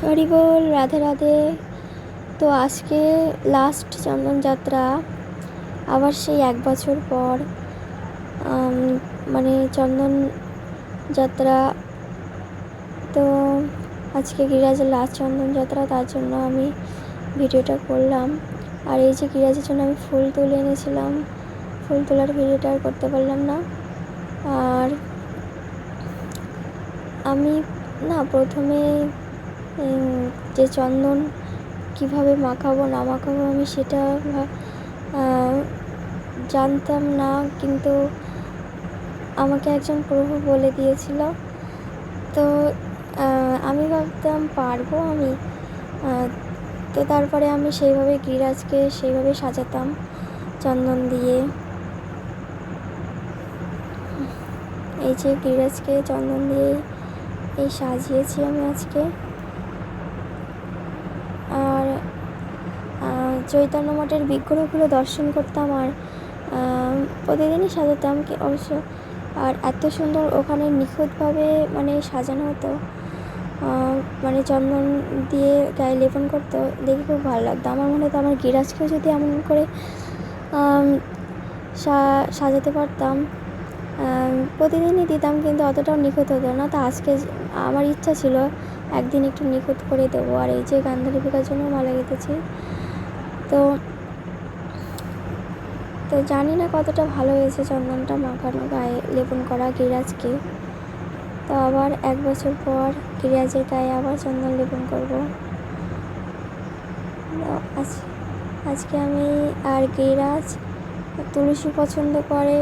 হরিবল রাধে রাধে। তো আজকে লাস্ট চন্দন যাত্রা আবার সেই এক বছর পর মানে চন্দন যাত্রা তো আজকে গিরাজের লাস্ট চন্দন যাত্রা তার জন্য আমি ভিডিওটা করলাম। আর এই যে গিরাজের জন্য আমি ফুল তুলে এনেছিলাম, ফুল তোলার ভিডিওটা আর করতে পারলাম না। আর আমি, না, প্রথমে যে চন্দন কীভাবে মাখাবো, না মাখাবো আমি সেটা জানতাম না। কিন্তু আমাকে একজন প্রভু বলে দিয়েছিল। তো আমি ভাবতাম পারব আমি। তো তারপরে আমি সেইভাবে গিরাজকে সেইভাবে সাজাতাম চন্দন দিয়ে। এই যে গিরাজকে চন্দন দিয়ে এই সাজিয়েছি আমি আজকে আর আহ, চৈতন্য মঠের বিগ্রহগুলো দর্শন করতাম আর প্রতিদিনই সাজাতাম কি অবশ্য। আর এত সুন্দর ওখানে নিখুঁতভাবে মানে সাজানো হতো। মানে চন্দন দিয়ে গায়ে লেপন করতো, দেখে খুব ভালো লাগতো। আমার মনে হতো আমার গিরাজকেও যদি এমন করে সাজাতে পারতাম। প্রতিদিনই দিতাম কিন্তু অতটাও নিখুঁত হতো না। তো আজকে আমার ইচ্ছা ছিল একদিন একটু নিখুঁত করে দেবো। আর এই যে গান্ধারী পিকার জন্য মালা গেঁথেছি। তো তো জানি না কতটা ভালো হয়েছে চন্দনটা মাখানো গায়ে লেপন করা গিরাজকে। তো আবার এক বছর পর গিরাজের গায়ে আবার চন্দন লেপন করব। আজ, আজকে আমি আর গিরাজ তুলসী পছন্দ করে,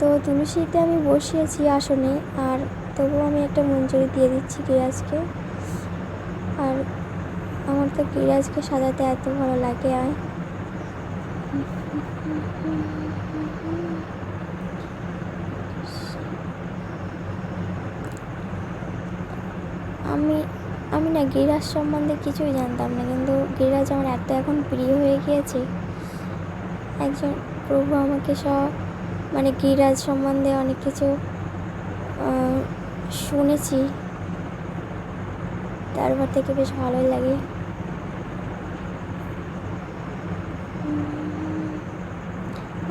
তো তুলসীতে আমি বসিয়েছি আসনে, আর তবুও আমি একটা মঞ্জুরি দিয়ে দিচ্ছি গিরাজকে। আর আমার তো গিরাজকে সাজাতে এত ভালো লাগে আর আমি আমি না গিরাজ সম্বন্ধে কিছুই জানতাম না, কিন্তু গিরাজ আমার এত এখন প্রিয় হয়ে গিয়েছে। একজন প্রভু আমাকে সব মানে গিরাজ সম্বন্ধে অনেক কিছু শুনেছি। তারপর থেকে বেশ ভালোই লাগে।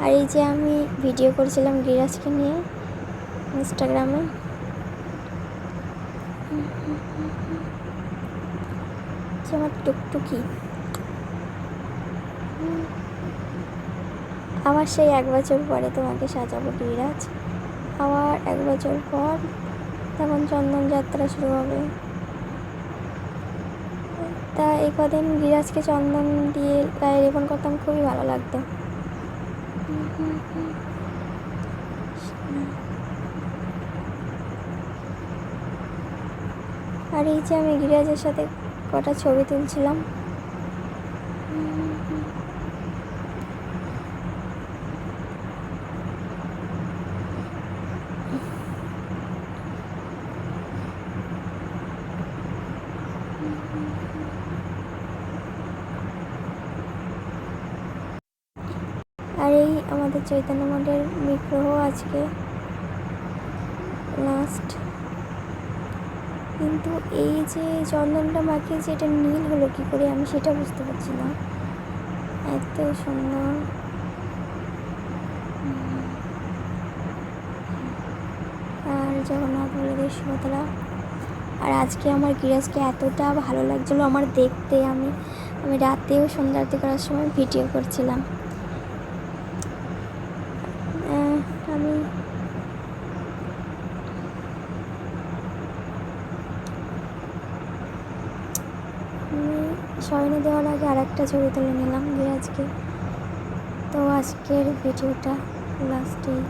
আর এই যে আমি ভিডিও করেছিলাম গিরাজকে নিয়ে ইনস্টাগ্রামে আমার টুকটুকি। আবার সেই এক বছর পরে তোমাকে সাজাবো গিরাজ। আবার এক বছর পর তখন চন্দন যাত্রা শুরু হবে। তা এই কদিন গিরাজকে চন্দন দিয়ে গায়ে লেপন করতাম, খুবই ভালো লাগতো। আর এই যে আমি গিরাজের সাথে কটা ছবি তুলছিলাম আর এই আমাদের চৈতন্য মঠের বিগ্রহ আজকে লাস্ট কিন্তু এই যে চন্দনটা মাখিয়ে যে এটা নীল হলো কী করে আমি সেটা বুঝতে পারছি না। এত সুন্দর। আর জগন্নাথ বলদেব সুভদ্রা, আর আজকে আমার গিরাজকে এতটা ভালো লাগছিল, আমার দেখতে আমি আমি রাতেও সন্ধ্যা করার সময় ভিডিও করছিলাম আহ, আমি শয়নে দেওয়ার আগে আর একটা ছবি তুলে নিলাম গিরাজকে তো আজকের ভিডিওটা লাস্টেই